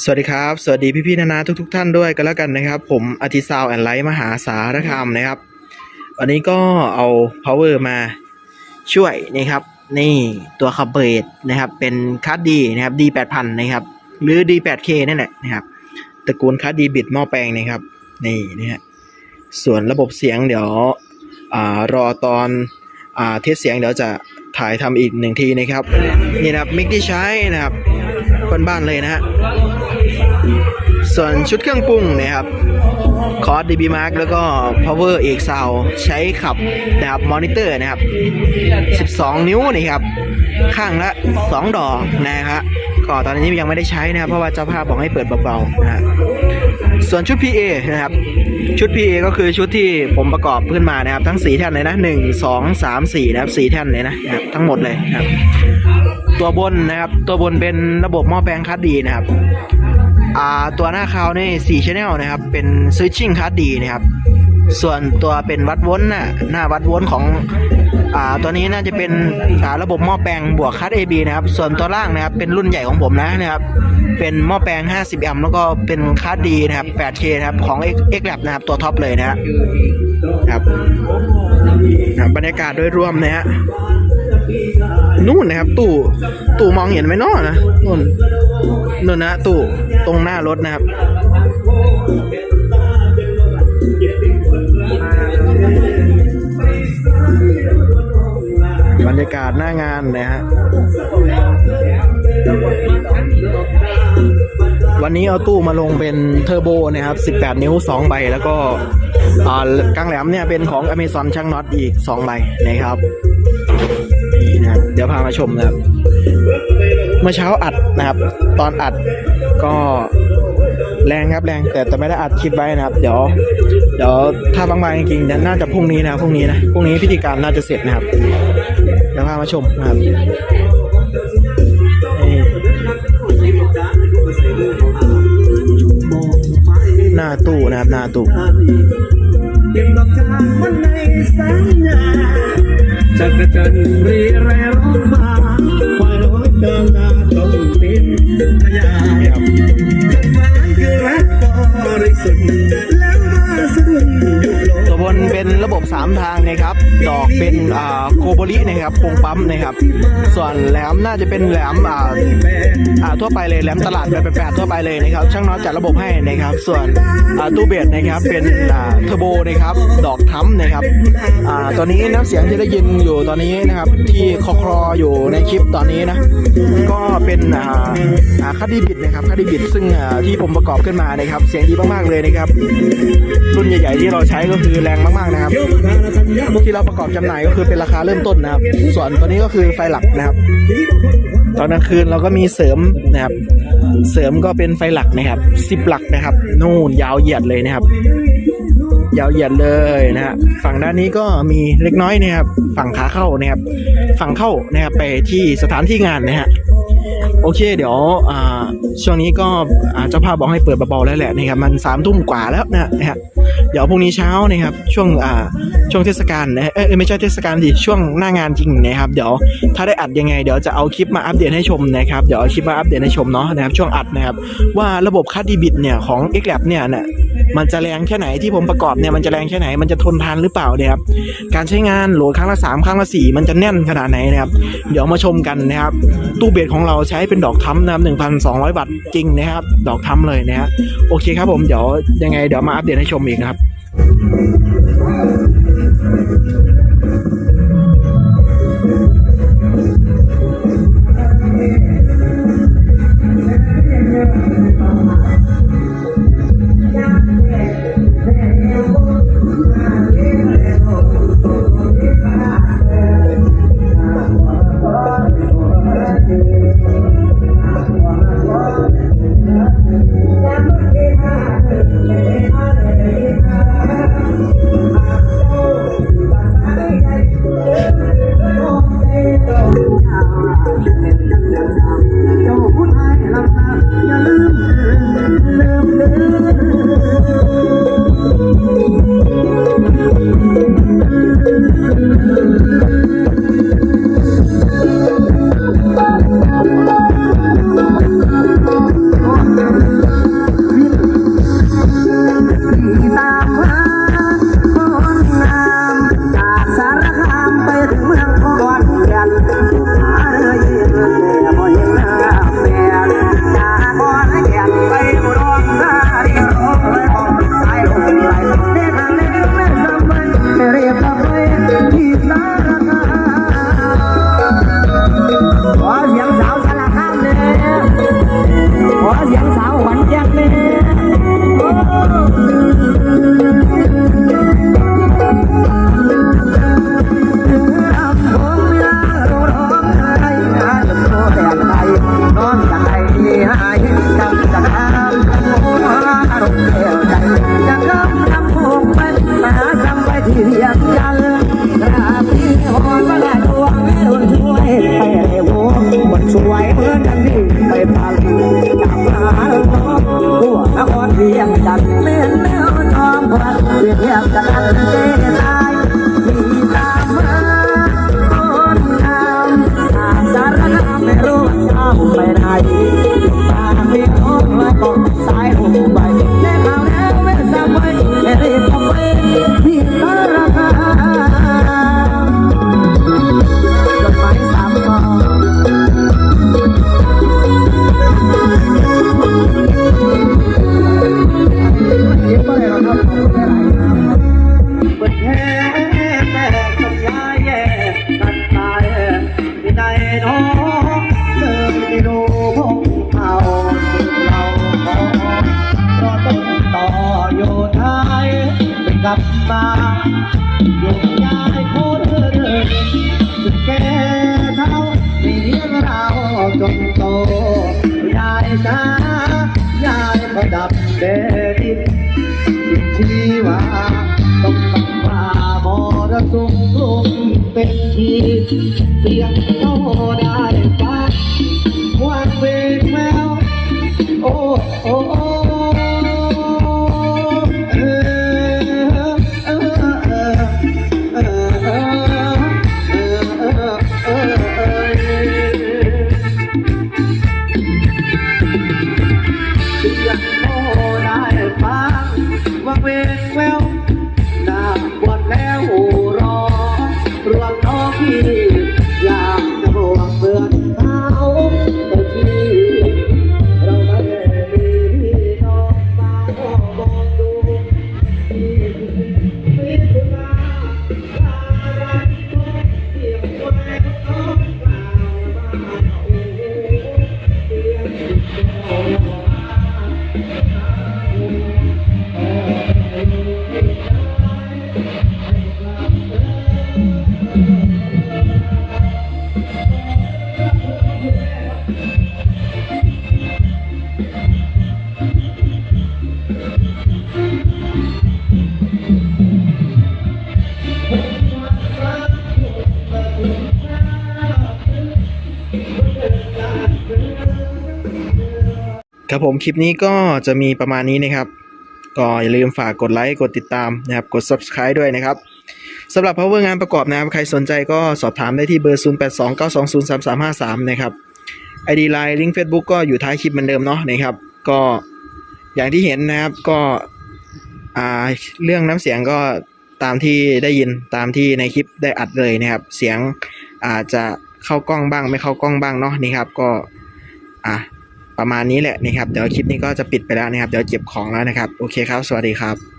สวัสดีครับ สวัสดีพี่ๆนานาทุกๆ ท่านด้วยกันแล้วกันนะครับ ผมอธิซาวแอนไลท์มหาสารคามนะครับ วันนี้ก็เอา power มาช่วยนะครับ นี่ตัวคาเบดนะครับ เป็นคาร์ดดีนะครับ D 8 0 0 0นะครับ หรือ D 8 K นั่นแหละนะครับตระกูลคาร์ดดีบิดหม้อแปลงนะครับ นี่นะฮะส่วนระบบเสียงเดี๋ยวอรอตอนอเทสเสียงเดี๋ยวจะ ถ่ายทำอีกหนึ่งทีนะครับ นี่นะครับมิกที่ใช้นะครับบ้านๆเลยนะฮะส่วนชุดเครื่องปรุงนะครับคอร์ด DB Mark แล้วก็ Power เอกซาวใช้ขับนะครับมอนิเตอร์นะครับ 12 นิ้วนะครับ ข้างละ 2 ดอกนะฮะก็ตอนนี้ยังไม่ได้ใช้นะครับเพราะว่าเจ้าภาพบอกให้เปิดเบาๆนะฮะ ส่วนชุด PA นะครับ ชุด PA ก็คือชุดที่ผมประกอบขึ้นมานะครับ ทั้ง 4 แท่นเลยนะ 1 2 3 4 นะครับ 4 แท่นเลยนะครับ ทั้งหมดเลยนะครับ ตัวบนนะครับ ตัวบนเป็นระบบหม้อแปลงคัดดีนะครับอ่าตัวหน้าคาวนี่สี่ชแนลนะครับ เป็นสวิตชิ่งคัสดีนะครับ ส่วนตัวเป็นวัดวนน่ะหน้าวัดวนของ อ่าตัวนี้น่าจะเป็นอ่าระบบหม้อแปลงบวกคัส AB นะครับ ส่วนตัวล่างนะครับเป็นรุ่นใหญ่ของผมนะนะครับ เป็นหม้อแปลง 50 แอมป์แล้วก็เป็นคัสดีนะครับ 8K นะครับของ X Lab นะครับตัวท็อปเลยนะฮะครับนะบรรยากาศโดยรวมนะฮะนู่นนะครับ ตู้ตู้มองเห็นไหมนาะนะนู่นนู่นนะตู้ตรงหน้ารถนะครับ บรรยากาศหน้างานนะฮะวันนี้เอาตู้มาลงเป็นเทอร์โบนะครับ 18 นิ้ว 2 ใบ แล้วก็อ่ากลางแหลมเนี่ยเป็นของ Amazon ช่างน็อตอีก 2 ใบนะครับนี่นะครับ เดี๋ยวพามาชมนะครับ เมื่อเช้าอัดนะครับ ตอนอัดก็ แรงครับแรงแต่แต่ไม่ได้อัดคลิปไว้นะครับ เดี๋ยว เดี๋ยวถ้าบางๆจริงๆน่าจะพรุ่งนี้นะพรุ่งนี้นะพรุ่งนี้พิธีการน่าจะเสร็จนะครับเดี๋ยวพามาชมนะครับหน้าตู้นะครับหน้าตู้จักรจันทร์รีไรงมาควายร้อยเดินหน้าต้องเป็นพยานหวานคือรัก บริสุ 3 ทางนะครับ ดอกเป็นอ่าโคโบลินะครับโครงปั๊มนะครับ ส่วนแหลมน่าจะเป็นแหลมอ่าอ่าทั่วไปเลยแหลมตลาดแบบแปดๆทั่วไปเลยนะครับ ช่างน้อยจัดระบบให้นะครับ ส่วนอ่าตู้เบสนะครับเป็นอ่าเทอร์โบนะครับดอกทั้มนะครับอตัวนี้น้ำเสียงที่ได้ยินอยู่ตอนนี้นะครับ ที่คอครออยู่ในคลิปตอนนี้นะก็เป็นอ่าอ่าคัดดีบิดนะครับคัดดีบิดซึ่งอ่าที่ผมประกอบขึ้นมานะครับ เสียงดีมากๆเลยนะครับ รุ่นใหญ่ๆที่เราใช้ก็คือแรงมากๆนะครับที่ยวมาทานสัญญาบอกที่เราประกอบจำหน่ายก็คือเป็นราคาเริ่มต้นนะครับ ส่วนตัวนี้ก็คือไฟหลักนะครับ ตอนกลางคืนเราก็มีเสริมนะครับ เสริมก็เป็นไฟหลักนะครับสิบหลักนะครับ นู่นยาวเหยียดเลยนะครับ ยาวเหยียดเลยนะฮะฝั่งด้านนี้ก็มีเล็กน้อยนะครับ ฝั่งขาเข้านะครับ ฝั่งเข้านะครับไปที่สถานที่งานนะฮะโอเค เดี๋ยวช่วงนี้ก็เจ้าภาพบอกให้เปิดเบาๆแล้วแหละนะครับมันสามทุ่มกว่าแล้วนะนะฮะเดี๋ยวพรุ่งนี้เช้านะครับช่วงช่วงเทศกาลนะเอ้ยไม่ใช่เทศกาลดิช่วงหน้างานจริงนะครับเดี๋ยวถ้าได้อัดยังไงเดี๋ยวจะเอาคลิปมาอัปเดตให้ชมนะครับเดี๋ยวเอาคลิปมาอัปเดตให้ชมเนาะนะครับช่วงอัดนะครับว่าระบบคัดดีบิดเนี่ยของ x l a b เนี่ยนะมันจะแรงแค่ไหนที่ผมประกอบเนี่ยมันจะแรงแค่ไหนมันจะทนทานหรือเปล่าเนี่ยครับการใช้งานโหลดครั้งละสามครั้งละสี่มันจะแน่นขนาดไหนนะครับเดี๋ยวมาชมกันนะครับตู้เบสของเราใช้เป็นดอกทั้มนะครับ1,200วัตต์จริงนะครับ ดอกทั้มเลยนะฮะโอเคครับผมเดี๋ยวยังไงเดี๋ยวมาอัปเดตให้ชมอีกนะครับ นครเรียงจันทร์เล่นแมวจอมพลันเรียกเรียกกันเต้ อยู่ไทยเป็นกลับมาอยู่ยายโคตรเดินสุดแก่เท่าเลี้ยงเราจนโตยายจ้ายายประดับเดดินชีวาต้องตั้งว่ามรสุมลมเป็นทีเสียงเขา ม ครับผมคลิปนี้ก็จะมีประมาณนี้นะครับ ก็อย่าลืมฝากกดไลค์กดติดตามนะครับกด subscribe ด้วยนะครับสำหรับ power งานประกอบนะครับ ใครสนใจก็สอบถามได้ที่เบอร์ 0829203353 นะครับ ID Line ลิงก์ Facebook ก็อยู่ท้ายคลิปเหมือนเดิมเนาะนะครับ ก็อย่างที่เห็นนะครับก็อ่าเรื่องน้ำเสียงก็ตามที่ได้ยินตามที่ในคลิปได้อัดเลยนะครับ เสียงอาจจะเข้ากล้องบ้างไม่เข้ากล้องบ้างเนาะนี่ครับก็อะ ประมาณนี้แหละนะครับ เดี๋ยวคลิปนี้ก็จะปิดไปแล้วนะครับ เดี๋ยวเก็บของแล้วนะครับ โอเคครับ สวัสดีครับ